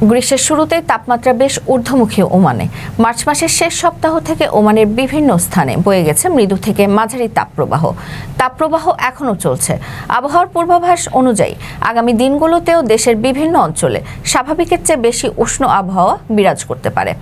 গ্রীষ্মের শুরুতেই তাপমাত্রা বেশ ঊর্ধ্বমুখী ওমানে। মার্চ মাসের শেষ সপ্তাহ থেকে ওমানের বিভিন্ন স্থানে বয়ে গেছে মৃদু থেকে মাঝারি তাপপ্রবাহ। তাপপ্রবাহ এখনও চলছে। আবহাওয়ার পূর্বাভাস অনুযায়ী আগামী দিনগুলোতেও দেশের বিভিন্ন অঞ্চলে স্বাভাবিকের চেয়ে বেশি উষ্ণ আবহাওয়া বিরাজ করতে পারে।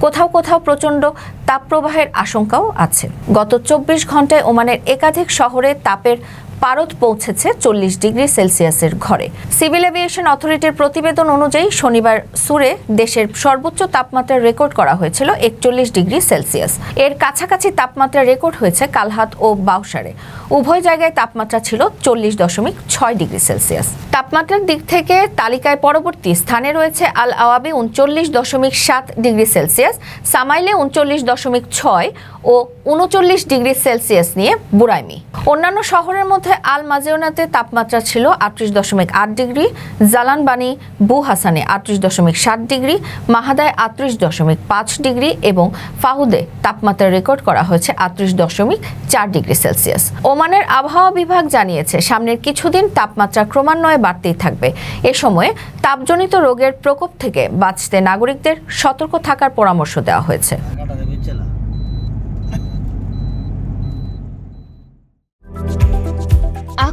কোথাও কোথাও প্রচণ্ড তাপপ্রবাহের আশঙ্কাও আছে। গত চব্বিশ ঘন্টায় ওমানের একাধিক শহরে তাপের পারদ পৌঁছেছে চল্লিশ ডিগ্রি সেলসিয়াসের ঘরে। সিভিল এভিয়েশন অথরিটির প্রতিবেদন অনুযায়ী শনিবার সুরে দেশের সর্বোচ্চ তাপমাত্রা রেকর্ড করা হয়েছিল একচল্লিশ ডিগ্রি সেলসিয়াস। এর কাছাকাছি তাপমাত্রা রেকর্ড হয়েছে কালহাত ও বাউসারে। উভয় জায়গায় তাপমাত্রা ছিল চল্লিশ দশমিক ছয় ডিগ্রি সেলসিয়াস। তাপমাত্রার দিক থেকে তালিকায় পরবর্তী স্থানে রয়েছে আল আওয়াবি উনচল্লিশ দশমিক সাত ডিগ্রি সেলসিয়াস, সামাইলে উনচল্লিশ দশমিক ছয় ও উনচল্লিশ ডিগ্রি সেলসিয়াস নিয়ে বুড়াইমি অন্যান্য শহরের মধ্যে আল মাজেওনাতে তাপমাত্রা ছিল আটত্রিশ দশমিক আট ডিগ্রি, জালানবানি বু হাসানে আটত্রিশ দশমিক সাত ডিগ্রি, মাহাদায় আটত্রিশ দশমিক পাঁচ ডিগ্রি এবং ফাহুদে তাপমাত্রা রেকর্ড করা হয়েছে আটত্রিশ দশমিক চার ডিগ্রি সেলসিয়াস। ওমানের আবহাওয়া বিভাগ জানিয়েছে, সামনের কিছুদিন তাপমাত্রা ক্রমান্বয়ে বাড়তেই থাকবে। এ সময়ে তাপজনিত রোগের প্রকোপ থেকে বাঁচতে নাগরিকদের সতর্ক থাকার পরামর্শ দেওয়া হয়েছে।